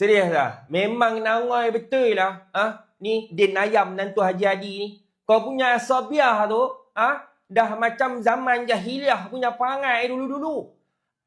Serius lah. Memang nangai betul lah. Ha? Ni Din Ayam menantu Haji Adi ni. Kau punya asabiah tu. Ha? Dah macam zaman jahiliah punya perangai dulu-dulu.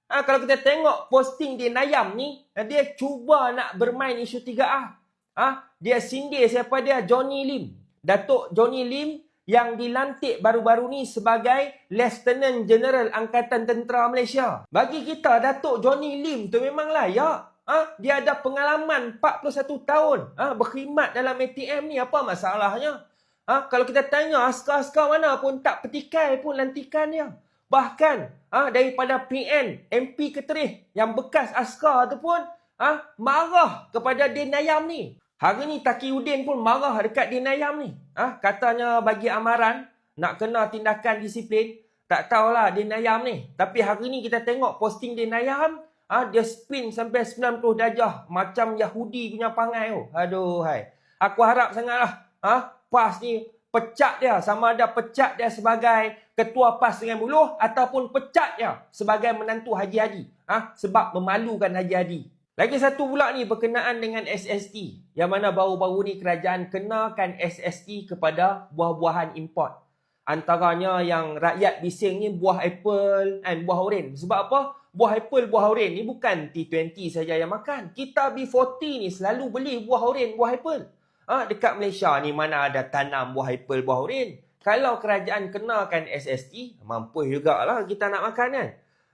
Ha, kalau kita tengok posting Din Ayam ni. Dia cuba nak bermain isu 3A. Ha? Dia sindir siapa dia? Johnny Lim. Datuk Johnny Lim yang dilantik baru-baru ni sebagai Lieutenant General Angkatan Tentera Malaysia. Bagi kita, Datuk Johnny Lim tu memang layak. Ha? Dia ada pengalaman 41 tahun ha? berkhidmat dalam ATM ni. Apa masalahnya? Ha? Kalau kita tanya askar-askar mana pun tak petikai pun lantikan dia. Bahkan ha? daripada PN, MP Keterih yang bekas askar tu pun ha? marah kepada Din Ayam ni. Hari ni Taki Udin pun marah dekat Din Ayam ni. Ha? Katanya bagi amaran nak kena tindakan disiplin. Tak tahulah Din Ayam ni. Tapi hari ni kita tengok posting Din Ayam. Ha? Dia spin sampai 90 darjah. Macam Yahudi punya pangai tu. Aduh hai. Aku harap sangatlah. Ha? PAS ni pecat dia. Sama ada pecat dia sebagai ketua PAS dengan buluh. Ataupun pecat dia sebagai menantu Haji Hadi. Ha? Sebab memalukan Haji Hadi. Lagi satu pula ni berkenaan dengan SST. Yang mana baru-baru ni kerajaan kenakan SST kepada buah-buahan import. Antaranya yang rakyat bising ni buah apple dan buah oren. Sebab apa? Buah apple, buah oren ni bukan T20 saja yang makan. Kita B40 ni selalu beli buah oren, buah apple. Ha, dekat Malaysia ni mana ada tanam buah apple, buah oren. Kalau kerajaan kenakan SST, mampu jugalah kita nak makan kan.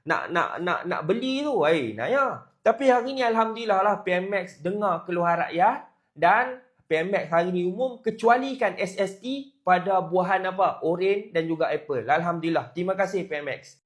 Nak nak nak nak beli tu, eh, nak ya. Tapi hari ni Alhamdulillah lah PMX dengar keluhan rakyat dan PMX hari ni umum kecualikan SST pada buahan apa? Oren dan juga apple. Alhamdulillah. Terima kasih PMX.